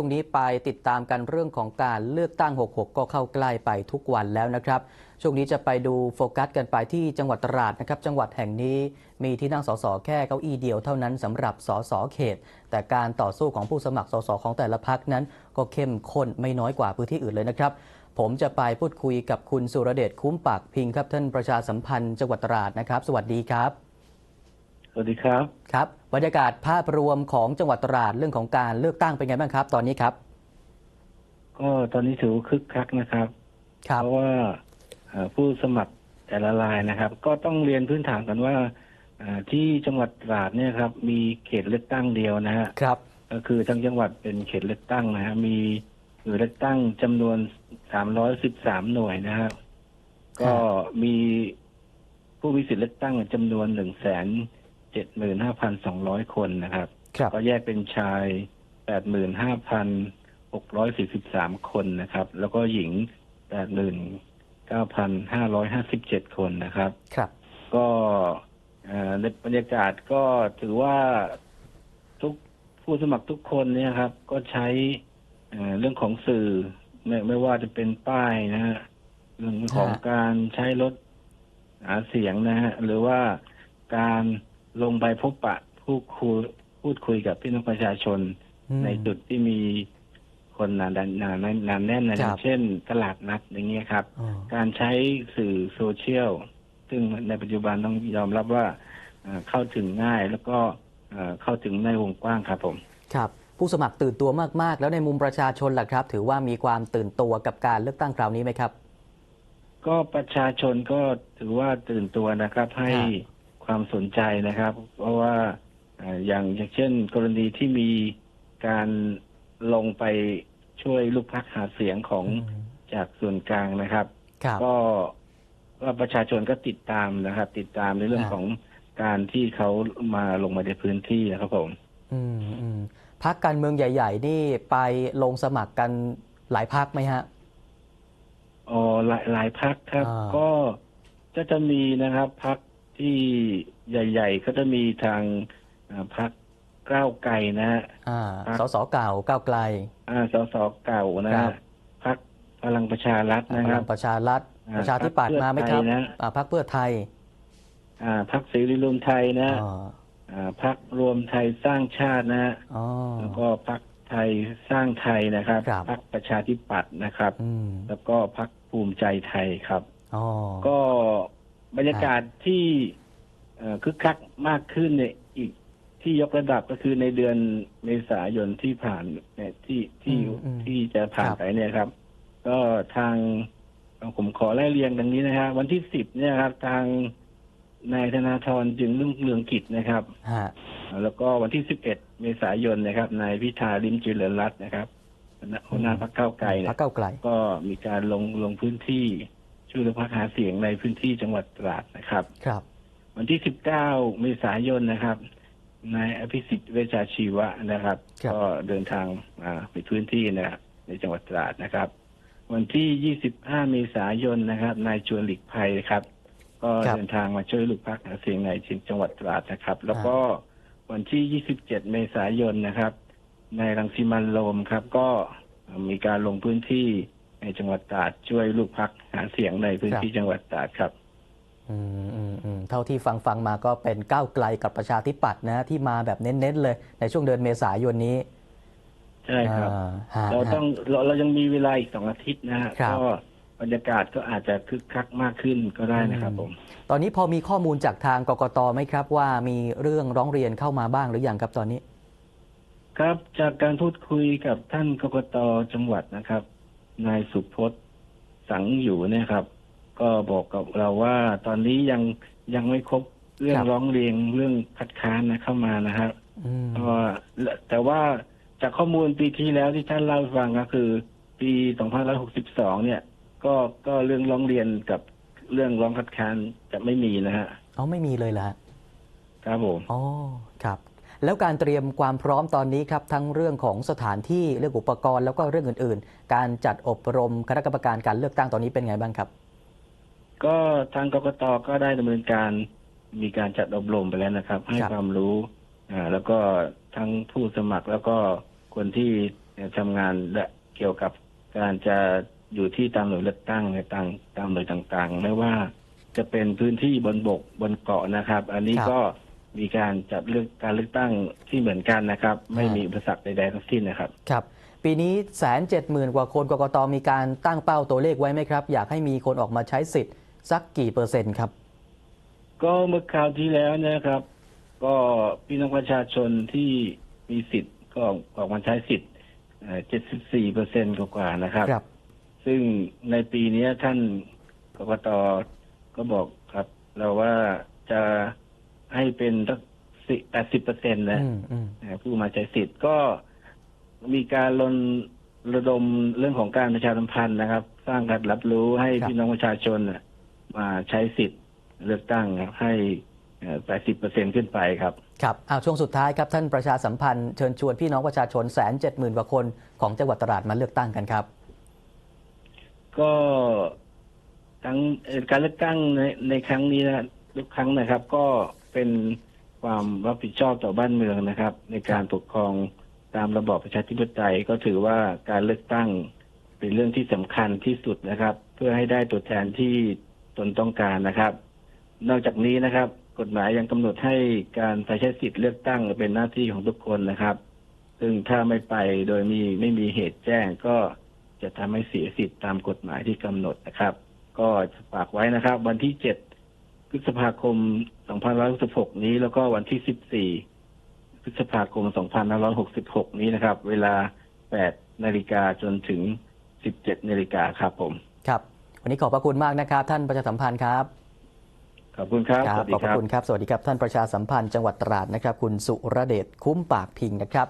ช่วงนี้ไปติดตามกันเรื่องของการเลือกตั้ง 66 ก็เข้าใกล้ไปทุกวันแล้วนะครับ ช่วงนี้จะไปดูโฟกัสกันไปที่จังหวัดตราดนะครับ จังหวัดแห่งนี้มีที่นั่งสสแค่เก้าอี้เดียวเท่านั้นสำหรับสสเขต แต่การต่อสู้ของผู้สมัครสสของแต่ละพักนั้น ก็เข้มข้นไม่น้อยกว่าพื้นที่อื่นเลยนะครับ ผมจะไปพูดคุยกับคุณสุรเดชคุ้มปากพิงครับท่านประชาสัมพันธ์จังหวัดตราดนะครับ สวัสดีครับ วัสดีครับ ครับบรรยากาศภาพรวมของจังหวัดตราดเรื่องของการเลือกตั้งเป็นไงบ้างครับ ตอนนี้ครับ ก็ตอนนี้ถือว่าคึกคักนะครับ ครับเพราะว่าเอ่อผู้สมัครแต่ละรายนะครับ ก็ต้องเรียนพื้นฐานกันว่าเอ่อที่จังหวัดตราดเนี่ยครับ มีเขตเลือกตั้งเดียวนะฮะ ครับ ก็คือทั้งจังหวัดเป็นเขตเลือกตั้งนะฮะมีหน่วยเลือกตั้งจำนวน 313 หน่วยนะครับก็มีผู้มีสิทธิ์เลือกตั้งจำนวน 175,200คนนะครับ ครับ ก็แยกเป็นชาย85,643คนนะครับ แล้วก็หญิง89,557คนนะครับ ครับ ก็เอ่อในบรรยากาศก็ถือว่าทุกผู้สมัครทุกคนเนี่ยครับ ก็ใช้เอ่อเรื่องของสื่อไม่ไม่ว่าจะเป็นป้ายนะฮะเรื่องของฮะ การใช้รถหาเสียงนะฮะหรือว่าการ ลงไปพบปะผู้คุยพูดคุยกับพี่น้องประชาชน อืม ในจุดที่มีคนหนาแน่นหนาแน่นหนาแน่นนะอครัย่าบงเช่น ตลาดนัดอย่างเงี้ยครับ อ๋อ การใช้สื่อโซเชียล ซึ่งในปัจจุบันต้องยอมรับว่าเอ่อเข้าถึงง่ายแล้วก็เอ่อเข้าถึงในวงกว้างครับผม ครับผู้สมัครตื่นตัวมาก ๆ แล้วในมุมประชาชนล่ะครับ ถือว่ามีความตื่นตัวกับการเลือกตั้งคราวนี้ไหมครับ ก็ประชาชนก็ถือว่าตื่นตัวนะครับ ให้ครับ ความสนใจนะครับ เพราะว่าเอ่ออย่างอย่างเช่น กรณีที่มีการลงไปช่วยลูกพักหาเสียงของอืมจากส่วนกลางนะครับครับ ก็ก็ประชาชนก็ติดตามนะครับ ติดตามในเรื่องครับของการที่เขามาลงมาในพื้นที่นะครับผม อืมอืมพักการเมืองใหญ่ ๆ นี่ไปลงสมัครกันหลายพักไหมฮะอ๋อหลายหลายพักครับอ่าก็จะจะมีนะครับพัก ที่ใหญ่ ๆ ก็จะมีทางอ่าพักก้าวไกลนะฮะอ่าครับสสเก่าก้าวไกลอ่าสสเก่านะครัฮะบพักพลังประชารัฐพนะคลัรับงประชารัฐอ่าประชาธิปัตย์พรรคมาไหมครับเพื่อไทยนะอ่าพักเพื่อไทยอ่าพักเสรีรวมไทยนะอ๋ออ่าพักรวมไทยสร้างชาตินะฮะอ๋อแล้วก็พักไทยสร้างไทยนะครับครับพักประชาธิปัตย์นะครับอืมแล้วก็พักภูมิใจไทยครับอ๋อก็ บรรยากาศที่เอ่อคึกคักมากขึ้นเนี่ยอีกที่ยกระดับก็คือในเดือนเมษายนที่ผ่านเนี่ยที่ที่อืมอืมที่จะผ่านครับไปเนี่ยครับ ก็ทางผมขอไล่เรียงดังนี้นะฮะวันที่สิบเนี่ยครับ ทางนายธนาธรจึงรุ่งเรืองกิจนะครับฮะแล้วก็วันที่11เมษายนนะครับนายพิธาลิมเจริญรัตน์นะครับหัวหน้าพรรคเก้าวไกลเนี่พัยกเก้าวไกลก็มีการลงลงพื้นที่ ช่วยเหลือพักหาเสียงในพื้นที่จังหวัดตราดนะครับ ครับ วันที่ 19 เมษายนนะครับนายอภิสิทธิ์เวชชาชีวะนะครับ ครับ ก็เดินทางมาไปพื้นที่นะครับในจังหวัดตราดนะครับ วันที่ 25 เมษายนนะครับนายชวนหลีกภัยครับ ก็เดินทางมาช่วยลูกพักหาเสียงในจังหวัดตราดนะครับ แล้วก็วันที่ 27 เมษายนนะครับนายรังสิมันต์โรมครับ ก็มีการลงพื้นที่ ในจังหวัดตราดช่วยลูกพักหาเสียงในพื้นที่จังหวัดตราดครับอืมอืมอืมเท่าที่ฟังฟังมาก็เป็นก้าวไกลกับประชาธิปัตย์นะที่มาแบบเน้นๆเลย ในช่วงเดือนเมษายนนี้ ใช่ครับ อ่าฮะเราต้องเราเรายังมีเวลาอีกสองอาทิตย์นะฮะครับ ก็บรรยากาศก็อาจจะคึกคักมากขึ้นก็ได้นะครับผม ตอนนี้พอมีข้อมูลจากทางกกตไหมครับ ว่ามีเรื่องร้องเรียนเข้ามาบ้างหรือยังครับตอนนี้ ครับจากการพูดคุยกับท่านกกตจังหวัดนะครับ นายสุพจน์สังอยู่เนี่ยครับ ก็บอกกับเราว่าตอนนี้ยังยังไม่ครบเรื่องครับร้องเรียนเรื่องคัดค้านนะเข้ามานะครับอืมเพราะว่าแต่ว่าจากข้อมูลปีที่แล้วที่ท่านเล่าให้ฟังก็คือ ปี2562 เนี่ย ก็ก็เรื่องร้องเรียนกับเรื่องร้องคัดค้านจะไม่มีนะฮะอ๋อไม่มีเลยเหรอฮะครับผมอ๋อครับ แล้วการเตรียมความพร้อมตอนนี้ครับทั้งเรื่องของสถานที่เรื่องอุปกรณ์แล้วก็เรื่องอื่น ๆ การจัดอบรมคณะกรรมการการเลือกตั้งตอนนี้เป็นไงบ้างครับ ก็ทางกกตก็ได้ดำเนินการมีการจัดอบรมไปแล้วนะครับ ให้ครับความรู้อ่าแล้วก็ทั้งผู้สมัครแล้วก็คนที่เนี่ยทำงานและเกี่ยวกับการจะอยู่ที่ตามหน่วยเลือกตั้งในต่างตามหน่วยต่างๆ ไม่ว่าจะเป็นพื้นที่บนบกบนเกาะนะครับ อันนี้ครับก็ มีการจัดเลือกการเลือกตั้งที่เหมือนกันนะครับ ไม่ฮะมีอุปสรรคใดๆทั้งสิ้นนะครับ ครับ ปีนี้แสนเจ็ดหมื่นกว่าคนกกตมีการตั้งเป้าตัวเลขไว้ไหมครับ อยากให้มีคนออกมาใช้สิทธิ์สักกี่เปอร์เซ็นต์ครับ ก็เมื่อคราวที่แล้วนะครับ ก็พี่น้องประชาชนที่มีสิทธิ์ก็ออกมาใช้สิทธิ์เจ็ดสิบสี่เปอร์เซ็นกว่าๆนะครับ ครับ ซึ่งในปีนี้ท่านกกตก็บอกครับ เราว่าจะ ให้เป็นสักแปดสิบเปอร์เซ็นต์นะอืมอืมนะผู้มาใช้สิทธิ์ก็มีการรณระดมเรื่องของการประชาสัมพันธ์นะครับ สร้างการรับรู้ให้พี่น้องประชาชนน่ะมาใช้สิทธิ์เลือกตั้งครับให้แปดสิบเปอร์เซ็นขึ้นไปครับ ครับเอาช่วงสุดท้ายครับท่านประชาสัมพันธ์เชิญชวนพี่น้องประชาชนแสนเจ็ดหมื่นกว่าคนของจังหวัดตราดมาเลือกตั้งกันครับ ก็ทั้งเอ่อการเลือกตั้งในในครั้งนี้นะทุกครั้งนะครับ ก็ เป็นความรับผิดชอบต่อบ้านเมืองนะครับ ในการปกครองตามระบอบประชาธิปไตยก็ถือว่าการเลือกตั้งเป็นเรื่องที่สำคัญที่สุดนะครับ เพื่อให้ได้ตัวแทนที่ตนต้องการนะครับ นอกจากนี้นะครับ กฎหมายยังกำหนดให้การไปใช้สิทธิ์เลือกตั้งเป็นหน้าที่ของทุกคนนะครับ ซึ่งถ้าไม่ไปโดยมีไม่มีเหตุแจ้งก็จะทำให้เสียสิทธิ์ตามกฎหมายที่กำหนดนะครับ ก็ฝากไว้นะครับ วันที่7 พฤษภาคม 2566 นี้ แล้วก็วันที่ 14 พฤษภาคม 2566 นี้นะครับ เวลา 8 นาฬิกาจนถึง 17 นาฬิกาครับผม ครับ วันนี้ขอบพระคุณมากนะครับ ท่านประชาสัมพันธ์ครับ ขอบคุณครับสวัสขดีอบพครัระบคุณครับ สวัสดีครับ ท่านประชาสัมพันธ์จังหวัดตราดนะครับ คุณสุรเดชคุ้มปากพิงนะครับ